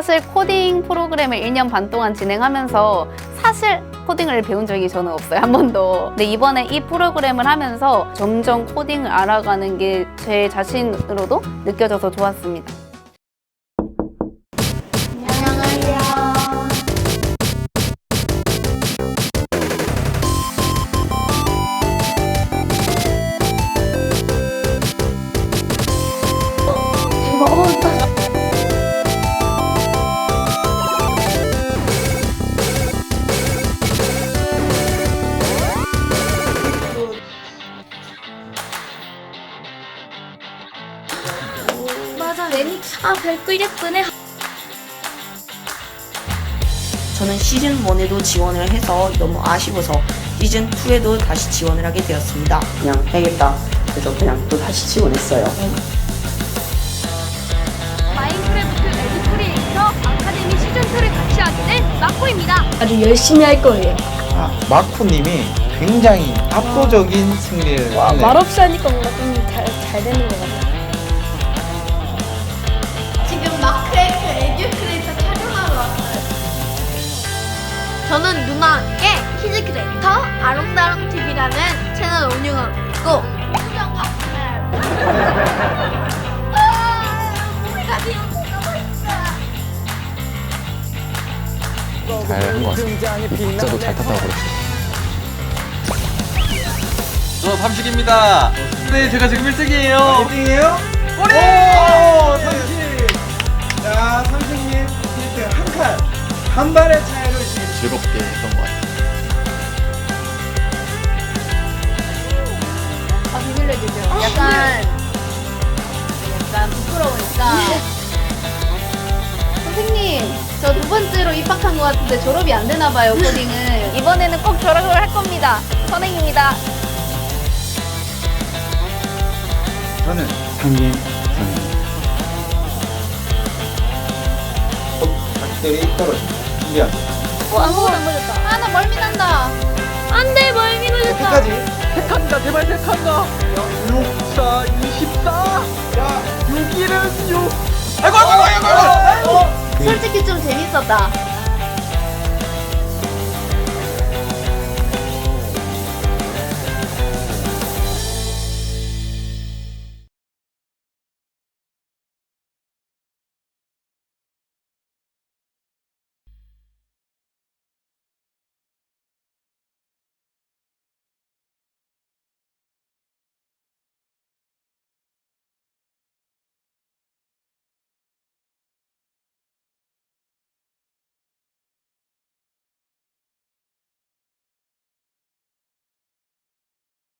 사실 코딩 프로그램을 1년 반 동안 진행하면서 사실 코딩을 배운 적이 저는 없어요. 한 번도. 근데 이번에 이 프로그램을 하면서 점점 코딩을 알아가는 게 제 자신으로도 느껴져서 좋았습니다. 맞아 레니 아 별꿀 예쁘네 저는 시즌 1에도 지원을 해서 너무 아쉬워서 시즌 2에도 다시 지원을 하게 되었습니다. 그냥 해야겠다. 그래서 그냥 또 다시 지원했어요. 마인크래프트 레드 크리에이터 아카데미 시즌 2를 같이 하게 된 마코입니다 아주 열심히 할 거예요. 아, 마코님이 굉장히 압도적인 승리를 와, 하네요. 말없이 하니까 뭔가 좀 잘 잘 되는 것 같아요. 누나와 함께 키즈 크리에이터 아롱다롱 TV라는 채널을 운영하고 있고 수정 같은 우리가 지금 잘한 것 같습니다. 진짜도 잘 탔다고 그랬어요. 저 삼식입니다. 네, 제가 지금 1등이에요. 1등이에요? 오! 삼식! 자, 삼식님 1등 한 칸. 한 발의 차이로 즐겁게 했던 것 같아요. 아, 비밀로 해주세요. 약간, 약간 부끄러우니까. 선생님, 저 두 번째로 입학한 것 같은데 졸업이 안 되나 봐요, 코딩은. 이번에는 꼭 졸업을 할 겁니다. 선행입니다. 저는 상민 선생님. 각들이 떨어집니다. 준비합니다. 어, 아무것도 안 맞았다. 아, 나 멀미 난다. 안 돼, 멀미 걸렸다. 끝까지. 택한다, 제발 택한다. 6, 4, 24. 자, 6일은 6. 아이고, 아이고, 아이고, 아이고. 솔직히 좀 재밌었다.